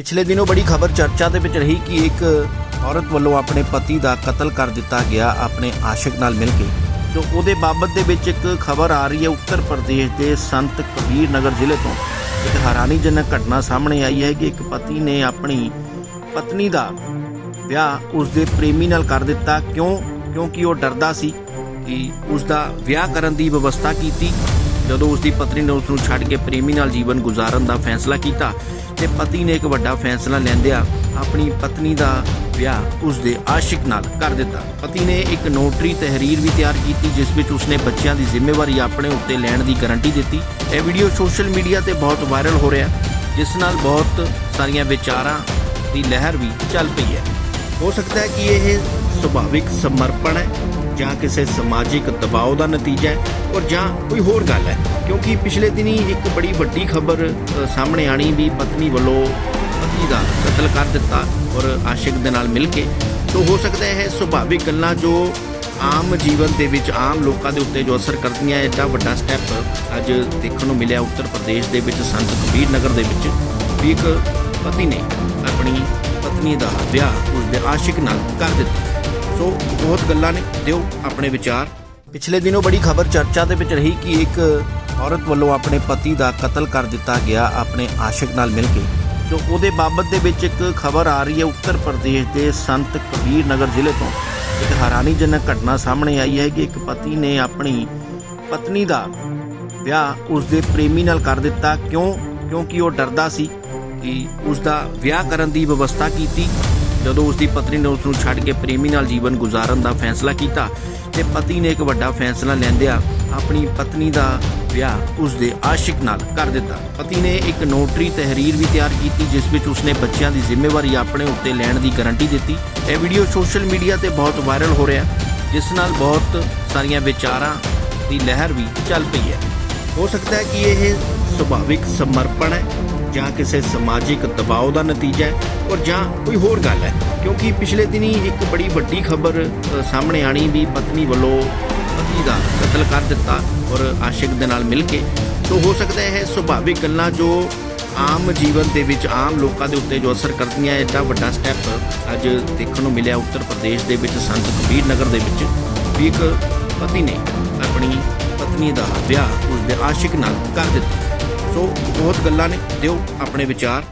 ਪਿਛਲੇ ਦਿਨੋਂ ਬੜੀ ਖਬਰ ਚਰਚਾ ਦੇ ਵਿੱਚ ਰਹੀ ਕਿ ਇੱਕ ਔਰਤ ਵੱਲੋਂ ਆਪਣੇ ਪਤੀ ਦਾ ਕਤਲ ਕਰ ਦਿੱਤਾ ਗਿਆ ਆਪਣੇ ਆਸ਼ਿਕ ਨਾਲ ਮਿਲ ਕੇ। ਸੋ ਉਹਦੇ ਬਾਬਤ ਦੇ ਵਿੱਚ ਇੱਕ ਖਬਰ ਆ ਰਹੀ ਹੈ ਉੱਤਰ ਪ੍ਰਦੇਸ਼ ਦੇ ਸੰਤ ਕਬੀਰ ਨਗਰ ਜ਼ਿਲ੍ਹੇ ਤੋਂ। ਇੱਕ ਹੈਰਾਨੀਜਨਕ ਘਟਨਾ ਸਾਹਮਣੇ ਆਈ ਹੈ ਕਿ ਇੱਕ ਪਤੀ ਨੇ ਆਪਣੀ ਪਤਨੀ ਦਾ ਵਿਆਹ ਉਸ ਦੇ ਪ੍ਰੇਮੀ ਨਾਲ ਕਰ ਦਿੱਤਾ। ਕਿਉਂ? ਕਿਉਂਕਿ ਉਹ ਡਰਦਾ ਸੀ ਕਿ ਉਸ ਦਾ ਵਿਆਹ ਕਰਨ ਦੀ ਵਿਵਸਥਾ ਕੀਤੀ। ਜਦੋਂ ਉਸ ਦੀ ਪਤਨੀ ਨੇ ਉਸ ਨੂੰ ਛੱਡ ਕੇ ਪ੍ਰੇਮੀ ਨਾਲ ਜੀਵਨ ਗੁਜ਼ਾਰਨ ਦਾ ਫੈਸਲਾ ਕੀਤਾ ਤੇ ਪਤੀ ਨੇ ਇੱਕ ਵੱਡਾ ਫੈਸਲਾ ਲੈਂਦਿਆਂ ਆਪਣੀ ਪਤਨੀ ਦਾ ਵਿਆਹ ਉਸ ਦੇ ਆਸ਼ਿਕ ਨਾਲ ਕਰ ਦਿੱਤਾ। ਪਤੀ ਨੇ ਇੱਕ ਨੋਟਰੀ ਤਹਿਰੀਰ ਵੀ ਤਿਆਰ ਕੀਤੀ, ਜਿਸ ਵਿੱਚ ਉਸਨੇ ਬੱਚਿਆਂ ਦੀ ਜ਼ਿੰਮੇਵਾਰੀ ਆਪਣੇ ਉੱਤੇ ਲੈਣ ਦੀ ਗਾਰੰਟੀ ਦਿੱਤੀ। ਇਹ ਵੀਡੀਓ ਸੋਸ਼ਲ ਮੀਡੀਆ ਤੇ ਬਹੁਤ ਵਾਇਰਲ ਹੋ ਰਿਹਾ ਜਿਸ ਨਾਲ ਬਹੁਤ ਸਾਰੀਆਂ ਵਿਚਾਰਾਂ ਦੀ ਲਹਿਰ ਵੀ ਚੱਲ ਪਈ ਹੈ। ਹੋ ਸਕਦਾ ਹੈ ਕਿ ਇਹ ਸੁਭਾਵਿਕ ਸਮਰਪਣ ਹੈ। ਜਾਂ ਕਿਸੇ ਸਮਾਜਿਕ ਦਬਾਅ ਦਾ ਨਤੀਜਾ ਹੈ ਔਰ ਜਾਂ ਕੋਈ ਹੋਰ ਗੱਲ ਹੈ? ਕਿਉਂਕਿ ਪਿਛਲੇ ਦਿਨੀ ਇੱਕ ਬੜੀ ਵੱਡੀ ਖਬਰ ਸਾਹਮਣੇ ਆਣੀ ਵੀ ਪਤਨੀ ਵੱਲੋਂ ਪਤੀ ਦਾ ਕਤਲ ਕਰ ਦਿੱਤਾ ਔਰ ਆਸ਼ਿਕ ਦੇ ਨਾਲ ਮਿਲ ਕੇ। ਸੋ ਹੋ ਸਕਦਾ ਹੈ ਇਹ ਸੁਭਾਵਿਕ ਗੱਲਾਂ ਜੋ ਆਮ ਜੀਵਨ ਦੇ ਵਿੱਚ, ਆਮ ਲੋਕਾਂ ਦੇ ਉੱਤੇ ਜੋ ਅਸਰ ਕਰਦੀਆਂ, ਐਡਾ ਵੱਡਾ ਸਟੈਪ ਅੱਜ ਦੇਖਣ ਨੂੰ ਮਿਲਿਆ ਉੱਤਰ ਪ੍ਰਦੇਸ਼ ਦੇ ਵਿੱਚ, ਸੰਤ ਕਬੀਰ ਨਗਰ ਦੇ ਵਿੱਚ ਵੀ ਇੱਕ ਪਤੀ ਨੇ ਆਪਣੀ ਪਤਨੀ ਦਾ ਵਿਆਹ ਉਸ ਦੇ ਆਸ਼ਿਕ ਨਾਲ ਕਰ ਦਿੱਤਾ। ਸੋ ਬਹੁਤ ਗੱਲਾਂ ਨੇ, ਦਿਓ ਆਪਣੇ ਵਿਚਾਰ। ਪਿਛਲੇ ਦਿਨੋਂ ਬੜੀ ਖਬਰ ਚਰਚਾ ਦੇ ਵਿੱਚ ਰਹੀ ਕਿ ਇੱਕ ਔਰਤ ਵੱਲੋਂ ਆਪਣੇ ਪਤੀ ਦਾ ਕਤਲ ਕਰ ਦਿੱਤਾ ਗਿਆ ਆਪਣੇ ਆਸ਼ਿਕ ਨਾਲ ਮਿਲ ਕੇ। ਸੋ ਉਹਦੇ ਬਾਬਤ ਦੇ ਵਿੱਚ ਇੱਕ ਖਬਰ ਆ ਰਹੀ ਹੈ, ਉੱਤਰ ਪ੍ਰਦੇਸ਼ ਦੇ ਸੰਤ ਕਬੀਰ ਨਗਰ ਜ਼ਿਲ੍ਹੇ ਤੋਂ। ਇੱਕ ਹੈਰਾਨੀਜਨਕ ਘਟਨਾ ਸਾਹਮਣੇ ਆਈ ਹੈ ਕਿ ਇੱਕ ਪਤੀ ਨੇ ਆਪਣੀ ਪਤਨੀ ਦਾ ਵਿਆਹ ਉਸ ਦੇ ਪ੍ਰੇਮੀ ਨਾਲ ਕਰ ਦਿੱਤਾ। ਕਿਉਂ? ਕਿਉਂਕਿ ਉਹ ਡਰਦਾ ਸੀ ਕਿ ਉਸ ਦਾ ਵਿਆਹ ਕਰਨ ਦੀ ਵਿਵਸਥਾ ਕੀਤੀ। ਜਦੋਂ ਉਸ ਦੀ ਪਤਨੀ ਨੇ ਉਸ ਨੂੰ ਛੱਡ ਕੇ ਪ੍ਰੇਮੀ ਨਾਲ ਜੀਵਨ ਗੁਜ਼ਾਰਨ ਦਾ ਫੈਸਲਾ ਕੀਤਾ ਤੇ ਪਤੀ ਨੇ ਇੱਕ ਵੱਡਾ ਫੈਸਲਾ ਲੈਂਦਿਆਂ ਆਪਣੀ ਪਤਨੀ ਦਾ ਵਿਆਹ ਉਸ ਦੇ ਆਸ਼ਿਕ ਨਾਲ ਕਰ ਦਿੱਤਾ। ਪਤੀ ਨੇ ਇੱਕ ਨੋਟਰੀ ਤਹਿਰੀਰ ਵੀ ਤਿਆਰ ਕੀਤੀ, ਜਿਸ ਵਿੱਚ ਉਸਨੇ ਬੱਚਿਆਂ ਦੀ ਜ਼ਿੰਮੇਵਾਰੀ ਆਪਣੇ ਉੱਤੇ ਲੈਣ ਦੀ ਗਾਰੰਟੀ ਦਿੱਤੀ। ਇਹ ਵੀਡੀਓ ਸੋਸ਼ਲ ਮੀਡੀਆ ਤੇ ਬਹੁਤ ਵਾਇਰਲ ਹੋ ਰਿਹਾ, ਜਿਸ ਨਾਲ ਬਹੁਤ ਸਾਰੀਆਂ ਵਿਚਾਰਾਂ ਦੀ ਲਹਿਰ ਵੀ ਚੱਲ ਪਈ ਹੈ। ਹੋ ਸਕਦਾ ਹੈ ਕਿ ਇਹ ਸੁਭਾਵਿਕ ਸਮਰਪਣ ਹੈ। ਜਾਂ ਕਿਸੇ ਸਮਾਜਿਕ ਦਬਾਅ ਦਾ ਨਤੀਜਾ ਹੈ ਔਰ ਜਾਂ ਕੋਈ ਹੋਰ ਗੱਲ ਹੈ? ਕਿਉਂਕਿ ਪਿਛਲੇ ਦਿਨੀ ਇੱਕ ਬੜੀ ਵੱਡੀ ਖਬਰ ਸਾਹਮਣੇ ਆਣੀ ਵੀ ਪਤਨੀ ਵੱਲੋਂ ਪਤੀ ਦਾ ਕਤਲ ਕਰ ਦਿੱਤਾ ਔਰ ਆਸ਼ਿਕ ਦੇ ਨਾਲ ਮਿਲ ਕੇ। ਸੋ ਹੋ ਸਕਦਾ ਹੈ ਇਹ ਸੁਭਾਵਿਕ ਗੱਲਾਂ ਜੋ ਆਮ ਜੀਵਨ ਦੇ ਵਿੱਚ ਆਮ ਲੋਕਾਂ ਦੇ ਉੱਤੇ ਜੋ ਅਸਰ ਕਰਦੀਆਂ, ਐਡਾ ਵੱਡਾ ਸਟੈਪ ਅੱਜ ਦੇਖਣ ਨੂੰ ਮਿਲਿਆ ਉੱਤਰ ਪ੍ਰਦੇਸ਼ ਦੇ ਵਿੱਚ ਸੰਤ ਕਬੀਰ ਨਗਰ ਦੇ ਵਿੱਚ ਵੀ ਇੱਕ ਪਤੀ ਨੇ ਆਪਣੀ ਪਤਨੀ ਦਾ ਵਿਆਹ ਉਸ ਦੇ ਆਸ਼ਿਕ ਨਾਲ ਕਰ ਦਿੱਤਾ। ਸੋ ਬਹੁਤ ਗੱਲਾਂ ਨੇ ਦਿਓ ਆਪਣੇ ਵਿਚਾਰ।